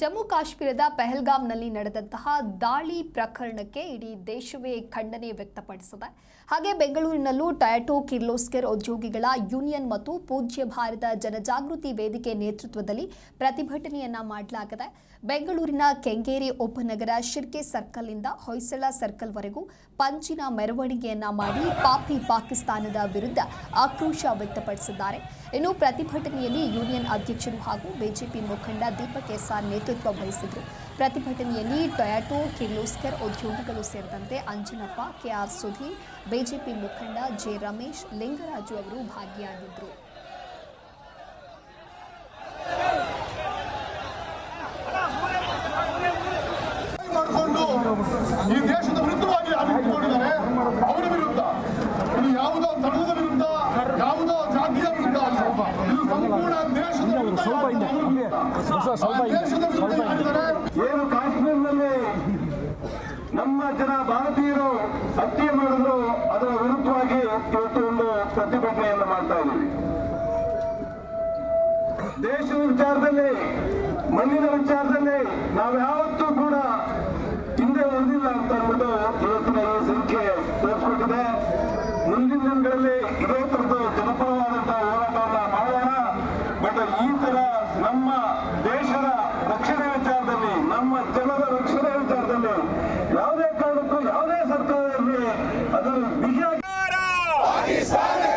ಜಮ್ಮು ಕಾಶ್ಮೀರದ ಪೆಹಲ್ಗಾಮ್ನಲ್ಲಿ ನಡೆದಂತಹ ದಾಳಿ ಪ್ರಕರಣಕ್ಕೆ ಇಡೀ ದೇಶವೇ ಖಂಡನೆ ವ್ಯಕ್ತಪಡಿಸಿದೆ. ಹಾಗೆ ಬೆಂಗಳೂರಿನಲ್ಲೂ ಟಯಾಟೋ ಕಿರ್ಲೋಸ್ಕರ್ ಉದ್ಯೋಗಿಗಳ ಯೂನಿಯನ್ ಮತ್ತು ಪೂಜ್ಯ ಭಾರತ ಜನಜಾಗೃತಿ ವೇದಿಕೆ ನೇತೃತ್ವದಲ್ಲಿ ಪ್ರತಿಭಟನೆಯನ್ನ ಮಾಡಲಾಗಿದೆ. ಬೆಂಗಳೂರಿನ ಕೆಂಗೇರಿ ಉಪನಗರ ಶಿರ್ಕೆ ಸರ್ಕಲ್ನಿಂದ ಹೊಯ್ಸಳ ಸರ್ಕಲ್ವರೆಗೂ ಪಂಚಿನ ಮೆರವಣಿಗೆಯನ್ನ ಮಾಡಿ ಪಾಪಿ ಪಾಕಿಸ್ತಾನದ ವಿರುದ್ಧ ಆಕ್ರೋಶ ವ್ಯಕ್ತಪಡಿಸಿದ್ದಾರೆ. ಇನ್ನು ಪ್ರತಿಭಟನೆಯಲ್ಲಿ ಯೂನಿಯನ್ ಅಧ್ಯಕ್ಷರು ಹಾಗೂ ಬಿಜೆಪಿ ಮುಖಂಡ ದೀಪಕ್ ಎಸ್ಆರ್ ನೇತೃತ್ವ ವಹಿಸಿದರು. ಪ್ರತಿಭಟನೆಯಲ್ಲಿ ಟೊಯಾಟೋ ಕಿರ್ಲೋಸ್ಕರ್ ಉದ್ಯೋಗಿಗಳು ಸೇರಿದಂತೆ ಅಂಜನಪ್ಪ ಕೆಆರ್ ಸುಧೀರ್ ಬಿಜೆಪಿ ಮುಖಂಡ ಜೆ ರಮೇಶ್ ಲಿಂಗರಾಜು ಅವರು ಭಾಗಿಯಾಗಿದ್ದರು ಈ ದೇಶದ ವಿರುದ್ಧವಾಗಿ ಅಭಿವೃದ್ಧಿಕೊಂಡಿದ್ದಾರೆ ಅವರ ವಿರುದ್ಧ. ಇದು ಯಾವುದೋ ಧರ್ಮದ ವಿರುದ್ಧ ಯಾವುದೋ ಜಾತಿಯ ವಿರುದ್ಧ ಅಲ್ಲ. ಇದು ಸಂಪೂರ್ಣ ದೇಶದ ವಿರುದ್ಧ ನಮ್ಮ ಜನ ಭಾರತೀಯರು ಹತ್ಯೆ ಮಾಡಿದ್ರು, ಅದರ ವಿರುದ್ಧವಾಗಿ ಇವತ್ತು ಒಂದು ಪ್ರತಿಭಟನೆಯನ್ನು ಮಾಡ್ತಾ ಇದ್ದೀವಿ. ದೇಶದ ವಿಚಾರದಲ್ಲಿ, ಮಣ್ಣಿನ ವಿಚಾರದಲ್ಲಿ ನಾವು ಯಾವತ್ತೂ ಕೂಡ ಹಿಂದೆ ಉಳಿದಿಲ್ಲ ಅಂತ ಅನ್ಬಿಟ್ಟು ಇವತ್ತು ನಾನು ಸಂಖ್ಯೆ ತೋರಿಸ್ಕೊಟ್ಟಿದೆ. ಮುಂದಿನ ದಿನಗಳಲ್ಲಿ ಇದೇ ತರದ ಜನಪರವಾದಂತಹ ಹೋರಾಟವನ್ನ ಮಾಡೋಣ. ಬಟ್ ಈ ತರ ನಮ್ಮ ದೇಶದ Ecuador. ¡Vigilante! ¡Aquí!